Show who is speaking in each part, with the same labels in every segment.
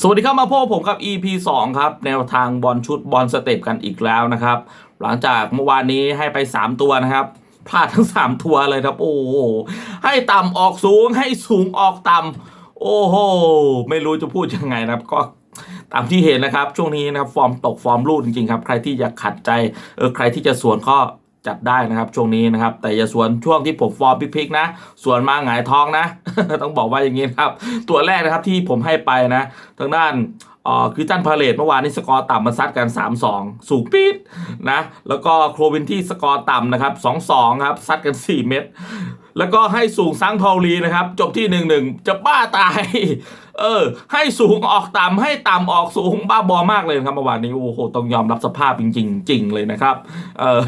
Speaker 1: สวัสดีครับมาพบผมครับ EP 2 ครับ แนวทางบอลชุดบอลสเต็ปกันอีกแล้วนะครับ หลังจากเมื่อวานนี้ให้ไป 3 ตัวนะครับพลาดทั้ง 3 ตัวเลยครับ โอ้โหให้ต่ำออกสูงให้สูงออกต่ำโอ้โหไม่รู้จะพูดยังไงนะครับก็ตามที่เห็นนะครับ ช่วงนี้นะครับฟอร์มตกฟอร์มรูดจริงๆครับ ใครที่อยากขัดใจเออใครที่จะสวนก็ จัดได้นะครับช่วงนี้นะครับ แต่อย่าสวนช่วงที่ผมฟอร์มพลิกๆนะสวนมาหงายท้องนะ ต้องบอกว่าอย่างนี้ครับ ตัวแรกนะครับที่ผมให้ไปนะ ทางด้านอ่อคือจันพาเลตเมื่อวานนี้สกอร์ต่ำมาซัดกัน 3-2 สูงปี๊ดนะ แล้วก็โครวินที่สกอร์ต่ำนะครับ 2-2 ครับซัดกัน 4 เม็ด แล้วก็ให้สูงซังทอรีนะครับ จบที่1-1จะบ้าตาย เออ ให้สูงออกต่ำให้ต่ำออกสูงบ้าบอมากเลยครับเมื่อวานนี้โอ้โหต้องยอมรับสภาพจริงๆจริงเลยนะครับเออ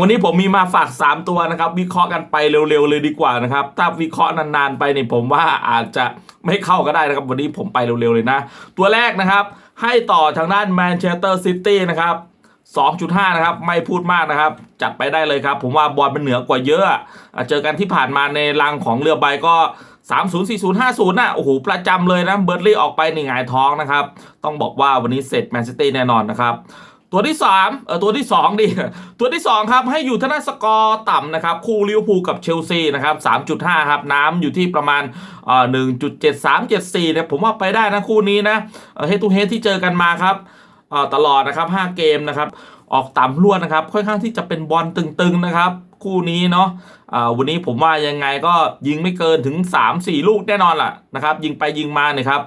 Speaker 1: วันนี้ผมมีมาฝาก 3 ตัวนะครับ วิเคราะห์กันไปเร็วๆเลยดีกว่านะครับ ถ้าวิเคราะห์นานๆไปเนี่ยผมว่าอาจจะไม่เข้าก็ได้นะครับ วันนี้ผมไปเร็วๆเลยนะ ตัวแรกนะครับ ให้ต่อทางด้านแมนเชสเตอร์ซิตี้นะครับ 2.5 นะครับ ไม่พูดมากนะครับ จัดไปได้เลยครับ ผมว่าบอลมันเหนือกว่าเยอะ เจอกันที่ผ่านมาในรังของเรือใบก็30 40 50น่ะโอ้โห ประจำเลยนะ เบิร์ดลี่ออกไปในหงายท้องนะครับ ต้องบอกว่าวันนี้เสร็จแมนซิตี้แน่นอนนะครับ ตัวที่3เออตัวที่ 2 ดิ ตัวที่ 2 ครับ ให้อยู่ทางด้าสกอร์ต่ำนะครับ คู่ลิเวอร์พูลกับเชลซีนะครับ 3.5 ครับ น้ำอยู่ที่ประมาณเอ่อ1.7374เนี่ยผมว่าไปได้นะคู่นี้นะเฮดทูเฮดที่เจอกันมาครับ ตลอดนะครับ 5 เกมนะครับ ออกต่ำรวดนะครับ ค่อนข้างที่จะเป็นบอลตึงๆนะครับ คู่นี้เนาะอ่าวันนี้ผมว่ายังไงก็ยิงไม่เกินถึง 3-4 ลูกแน่นอนล่ะนะครับ ยิงไปยิงมาเนี่ยครับ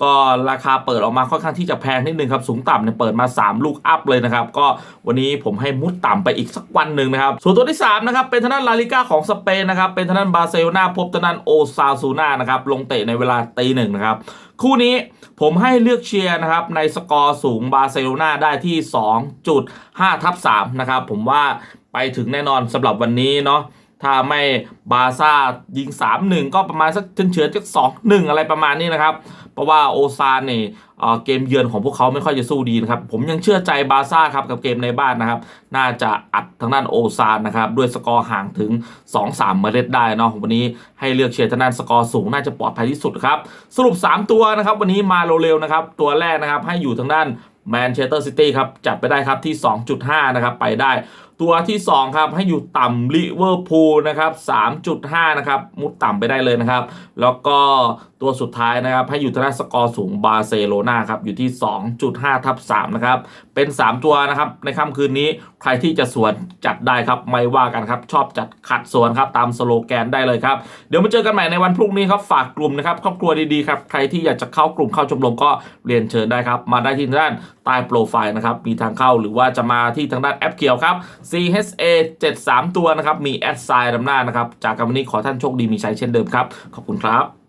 Speaker 1: ก็ราคาเปิดออกมาค่อนข้างที่จะแพงนิดนึงครับสูงต่ำเนี่ยเปิดมา 3 ลูกอัพเลยนะครับ ก็วันนี้ผมให้มุดต่ำไปอีกสักวันหนึ่งนะครับ ส่วนตัวที่ 3 นะครับ เป็นทางด้านลาลิก้าของสเปนนะครับ เป็นทางด้านบาร์เซโลนาพบทางด้านโอซาซูนานะครับ ลงเตะในเวลาตีหนึ่งนะครับ คู่นี้ผมให้เลือกเชียร์นะครับในสกอร์สูงบาร์เซโลนาได้ที่ 2.5ทับ3นะครับผมว่าไปถึงแน่นอนสำหรับวันนี้เนาะถ้าไม่บาซ่ายิง 3-1 ก็ประมาณสักเฉือนๆจาก2-1 อะไรประมาณนี้นะครับ เพราะว่าโอซานเนี่ยเกมเยือนของพวกเขาไม่ค่อยจะสู้ดีนะครับ ผมยังเชื่อใจบาร์ซ่าครับกับเกมในบ้านนะครับ น่าจะอัดทางด้านโอซานนะครับ ด้วยสกอร์ห่างถึง 2-3 เมล็ดได้เนาะวันนี้ให้เลือกเชียร์ทางด้านสกอร์สูงน่าจะปลอดภัยที่สุดครับ สรุป 3 ตัวนะครับ วันนี้มาเร็วๆนะครับ ตัวแรกนะครับให้อยู่ทางด้านแมนเชสเตอร์ซิตี้ครับ จัดไปได้ครับที่ 2.5 นะครับ ไปได้ ตัวที่ 2 ครับ ให้อยู่ต่ำลิเวอร์พูลนะครับ3.5 นะครับ มุดต่ำไปได้เลยนะครับ แล้วก็ตัวสุดท้ายนะครับ ให้อยู่ทางด้านสกอร์สูงบาร์เซโลนาครับ อยู่ที่ 2.5 ทับ3นะครับ เป็น 3 ตัวนะครับ ในค่ำคืนนี้ใครที่จะสวนจัดได้ครับ ไม่ว่ากันครับ ชอบจัดขัดสวนครับ ตามสโลแกนได้เลยครับ เดี๋ยวมาเจอกันใหม่ในวันพรุ่งนี้ครับ ฝากกลุ่มนะครับ ครอบครัวดีๆครับ ใครที่อยากจะเข้ากลุ่มเข้าชมรมก็เรียนเชิญได้ครับ มาได้ที่ทางด้านใต้โปรไฟล์นะครับ มีทางเข้าหรือว่าจะมาที่ทางด้านแอปเขียวครับ CHA 73 ตัวนะครับ มีแอดไซน์นำหน้านะครับ จากกันวันนี้ขอท่านโชคดีมีชัยเช่นเดิมครับ ขอบคุณครับ